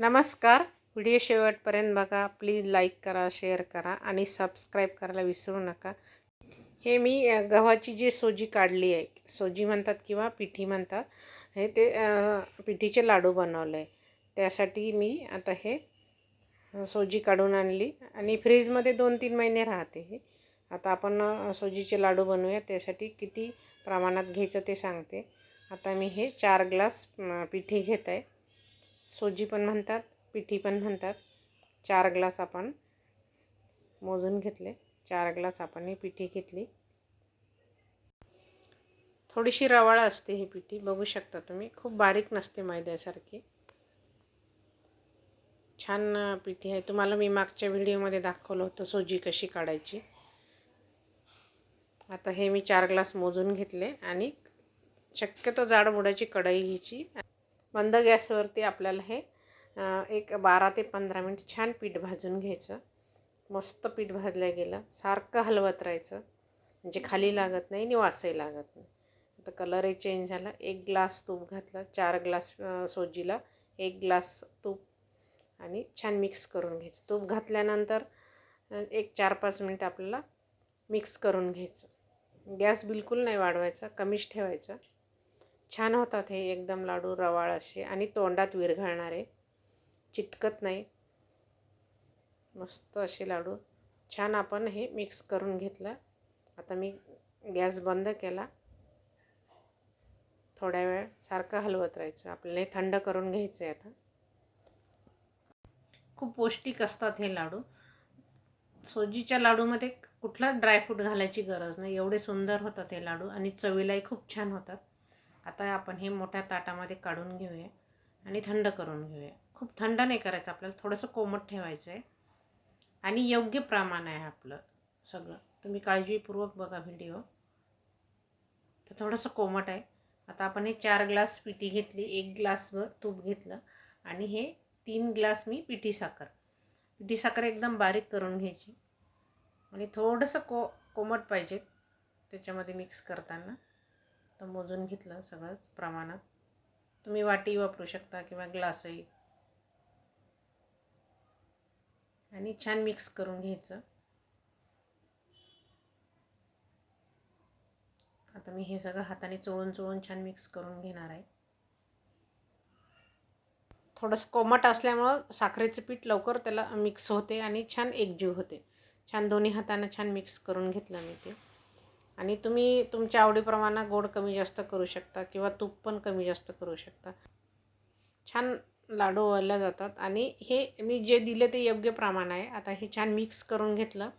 नमस्कार. व्हिडिओ शेवटपर्यंत बघा. प्लीज लाईक करा शेअर करा आणि सबस्क्राईब करायला विसरू नका. हे मी गव्हाची जी सोजी काढली आहे सोजी म्हणतात किंवा पिठी म्हणतात हे ते पिठीचे लाडू बनवले. आहे त्यासाठी मी आता हे सोजी काढून आणली आणि फ्रीजमध्ये दोन तीन महिने राहते हे. आता आपण सोजीचे लाडू बनवूया. त्यासाठी किती प्रमाणात घ्यायचं ते सांगते. आता मी हे चार ग्लास पिठी घेत आहे. सोजी पण म्हणतात पिठी पण म्हणतात. चार ग्लास आपण मोजून घेतले. चार ग्लास आपण ही पिठी घेतली. थोडीशी रवाळ असते ही पिठी बघू शकता तुम्ही. खूप बारीक नसते मैद्यासारखी. छान पिठी आहे. तुम्हाला मी मागच्या व्हिडिओमध्ये दाखवलं होतं सोजी कशी काढायची. आता हे मी चार ग्लास मोजून घेतले आणि शक्यतो जाड बुडाची कढई घ्यायची. मंद गॅसवरती आपल्याला हे एक बारा ते पंधरा मिनिट छान पीठ भाजून घ्यायचं. मस्त पीठ भाजलं गेलं सारखं हलवत राहायचं. म्हणजे खाली लागत नाही आणि वासही लागत नाही. आता कलरही चेंज झाला. एक ग्लास तूप घातलं चार ग्लास सोजीला एक ग्लास तूप आणि छान मिक्स करून घ्यायचं. तूप घातल्यानंतर एक चार पाच मिनिट आपल्याला मिक्स करून घ्यायचं. गॅस बिलकुल नाही वाढवायचा कमीच ठेवायचा. छान होतात हे एकदम लाडू रवाळ असे आणि तोंडात विरघळणारे चिटकत नाही. मस्त असे लाडू. छान आपण हे मिक्स करून घेतलं. आता मी गॅस बंद केला. थोड्या वेळ सारखं हलवत राहायचं. आपल्याला हे थंड करून घ्यायचं आहे आता. खूप पौष्टिक असतात हे लाडू. सोजीच्या लाडूमध्ये कुठला ड्रायफ्रूट घालायची गरज नाही. एवढे सुंदर होतात हे लाडू आणि चवीलाही खूप छान होतात. आता आपण हे मोठ्या ताटामध्ये काढून घेऊया आणि थंड करून घेऊया. खूप थंड नाही करायचं आपल्याला थोडंसं कोमट ठेवायचं आहे आणि योग्य प्रमाण आहे आपलं सगळं. तुम्ही काळजीपूर्वक बघा व्हिडिओ. तर थोडंसं कोमट आहे. आता आपण हे चार ग्लास पिठी घेतली एक ग्लासभर तूप घेतलं आणि हे तीन ग्लास मी पिठी साखर. पिठी साखर एकदम बारीक करून घ्यायची. आणि थोडंसं को कोमट पाहिजे त्याच्यामध्ये मिक्स करताना. तर मोजून घेतलं सगळंच प्रमाणात. तुम्ही वाटी वापरू शकता किंवा ग्लासही. आणि छान मिक्स करून घ्यायचं. आता मी हे सगळं हाताने चोळून चोळून छान मिक्स करून घेणार आहे. थोडंसं कोमट असल्यामुळं साखरेचं पीठ लवकर त्याला मिक्स होते आणि छान एकजीव होते. छान दोन्ही हातानं छान मिक्स करून घेतलं मी ते. आणि तुम्ही तुमच्या आवडीप्रमाणे गोड कमी जास्त करू शकता किंवा तूप पण कमी जास्त करू शकता. छान लाडू वळल्या जातात आणि हे मी जे दिले ते योग्य प्रमाण आहे. आता हे छान मिक्स करून घेतलं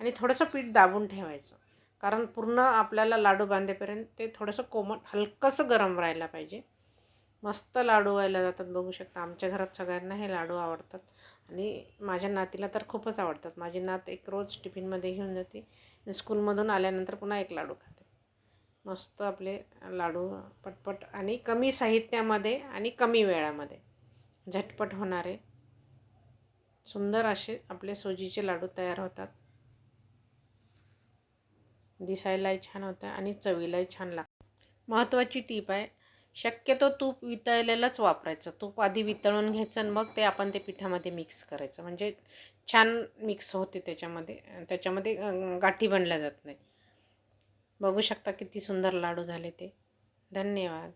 आणि थोडंसं पीठ दाबून ठेवायचं. कारण पूर्ण आपल्याला लाडू बांधेपर्यंत ते थोडंसं कोमट हलकंसं गरम राहायला पाहिजे. मस्त लाडू व्हायला जातात बघू शकता. आमच्या घरात सगळ्यांना हे लाडू आवडतात. आणि माझ्या नातीला तर खूपच आवडतात. माझी नात एक रोज टिफिनमध्ये घेऊन जाते स्कूलमधून आल्यानंतर पुन्हा एक लाडू खाते. मस्त आपले लाडू पटपट आणि कमी साहित्यामध्ये आणि कमी वेळामध्ये. झटपट होणारे. सुंदर असे आपले सोजीचे लाडू तयार होतात. दिसायलाही छान होतं आणि चवीलाही छान लागतं. महत्त्वाची टीप आहे शक्यतो तूप वितळलेलंच वापरायचं. तूप आधी वितळून घ्यायचं आणि मग ते आपण ते पिठामध्ये मिक्स करायचं. म्हणजे छान मिक्स होते त्याच्यामध्ये. त्याच्यामध्ये गाठी बनल्या जात नाही बघू शकता किती सुंदर लाडू झाले ते. धन्यवाद.